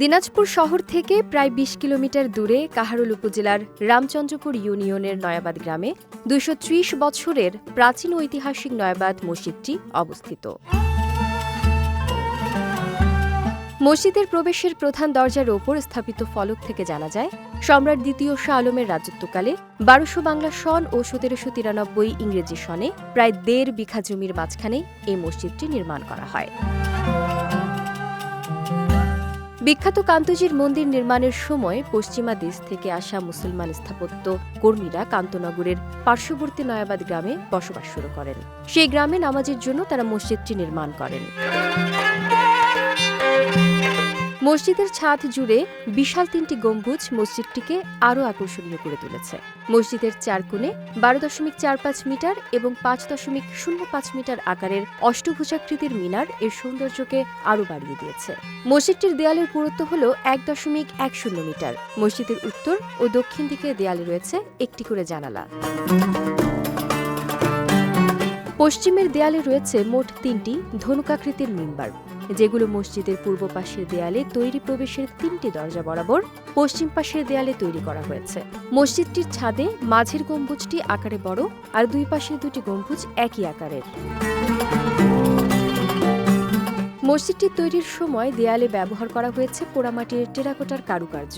দিনাজপুর শহর থেকে প্রায় ২০ কিলোমিটার দূরে কাহারুল উপজেলার রামচন্দ্রপুর ইউনিয়নের নয়াবাদ গ্রামে ত্রিশ বছরের প্রাচীন ঐতিহাসিক নয়াবাদ মসজিদটি অবস্থিত। মসজিদের প্রবেশের প্রধান দরজার ওপর স্থাপিত ফলক থেকে জানা যায়, সম্রাট দ্বিতীয় শাহ আলমের রাজত্বকালে বারোশো বাংলা সন ও সতেরোশো তিরানব্বই ইংরেজি সনে প্রায় দেড় বিঘা জমির মাঝখানে এই মসজিদটি নির্মাণ করা হয়। বিখ্যাত কান্তজির মন্দির নির্মাণের সময় পশ্চিমা দেশ থেকে আসা মুসলমান স্থাপত্য কর্মীরা কান্তনগরের পার্শ্ববর্তী নয়াবাদ গ্রামে বসবাস শুরু করেন। সেই গ্রামে নামাজের জন্য তারা মসজিদটি নির্মাণ করেন। মসজিদের ছাদ জুড়ে বিশাল তিনটি গম্বুজ মসজিদটিকে আরও আকর্ষণীয় করে তুলেছে। মসজিদের চার কোণে বারো দশমিক চার পাঁচ মিটার এবং পাঁচ দশমিক শূন্য পাঁচ মিটার আকারের অষ্টভুজাকৃতির মিনার এর সৌন্দর্যকে আরও বাড়িয়ে দিয়েছে। মসজিদটির দেয়ালের পুরুত্ব হল এক দশমিক এক শূন্য মিটার। মসজিদের উত্তর ও দক্ষিণ দিকে দেয়ালে রয়েছে একটি করে জানালা। পশ্চিমের দেয়ালে রয়েছে মোট তিনটি ধনুকাকৃতির মিম্বার। যেগুলো মসজিদের পূর্ব পাশের দেয়ালে তৈরি প্রবেশের তিনটি দরজা বরাবর পশ্চিম পাশের দেয়ালে তৈরি করা হয়েছে। মসজিদটির ছাদে মাঝের গম্বুজটি আকারে বড় আর দুই পাশের দুটি গম্বুজ একই আকারের। মসজিদটি তৈরির সময় দেয়ালে ব্যবহার করা হয়েছে পোড়ামাটির টেরাকোটার কারুকার্য,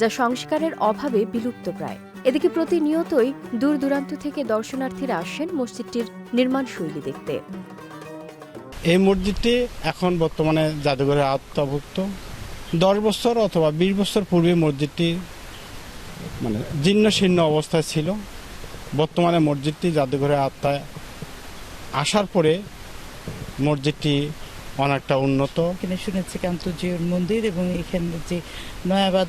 যা সংস্কারের অভাবে বিলুপ্ত প্রায় এদিকে প্রতিনিয়তই দূর দূরান্ত থেকে দর্শনার্থীরা আসেন মসজিদটির নির্মাণ শৈলী দেখতে। এই মসজিদটি এখন বর্তমানে জাদুঘরে আত্মভুক্ত দশ বছর অথবা বিশ বছর পূর্বে মসজিদটি মানে জীর্ণ শীর্ণ অবস্থায় ছিল। বর্তমানে মসজিদটি জাদুঘরে আত্মায় আসার পরে মসজিদটি অনেকটা উন্নত। এখানে শুনেছি কান্তজির মন্দির এবং এখানে যে নয়াবাদ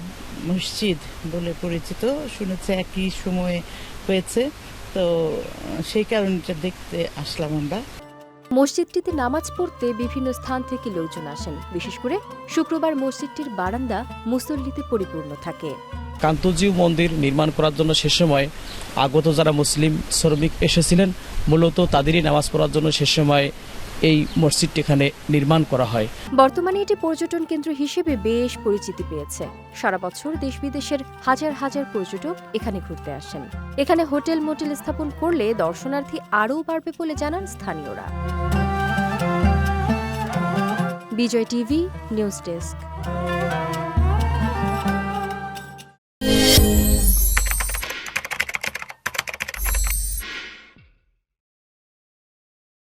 মসজিদ বলে পরিচিত শুনেছি একই সময়ে হয়েছে। তো সেই কারণটা দেখতে আসলাম আমরা। মসজিদটিতে নামাজ পড়তে বিভিন্ন স্থান থেকে লোকজন আসেন। বিশেষ করে শুক্রবার মসজিদটির বারান্দা মুসল্লিতে পরিপূর্ণ থাকে। কান্তজিউ মন্দির নির্মাণ করার জন্য সে সময় আগত যারা মুসলিম শ্রমিক এসেছিলেন মূলত তাদেরই নামাজ পড়ার জন্য সে সময় এই মসজিদটি এখানে নির্মাণ করা হয়। বর্তমানে এটি পর্যটন কেন্দ্র হিসেবে বেশ পরিচিতি পেয়েছে। সারা বছর দেশ বিদেশের হাজার হাজার পর্যটক এখানে ঘুরতে আসেন। এখানে হোটেল মোটেল স্থাপন করলে দর্শনার্থী আরও বাড়বে বলে জানান স্থানীয়রা। Bijoy TV, news desk.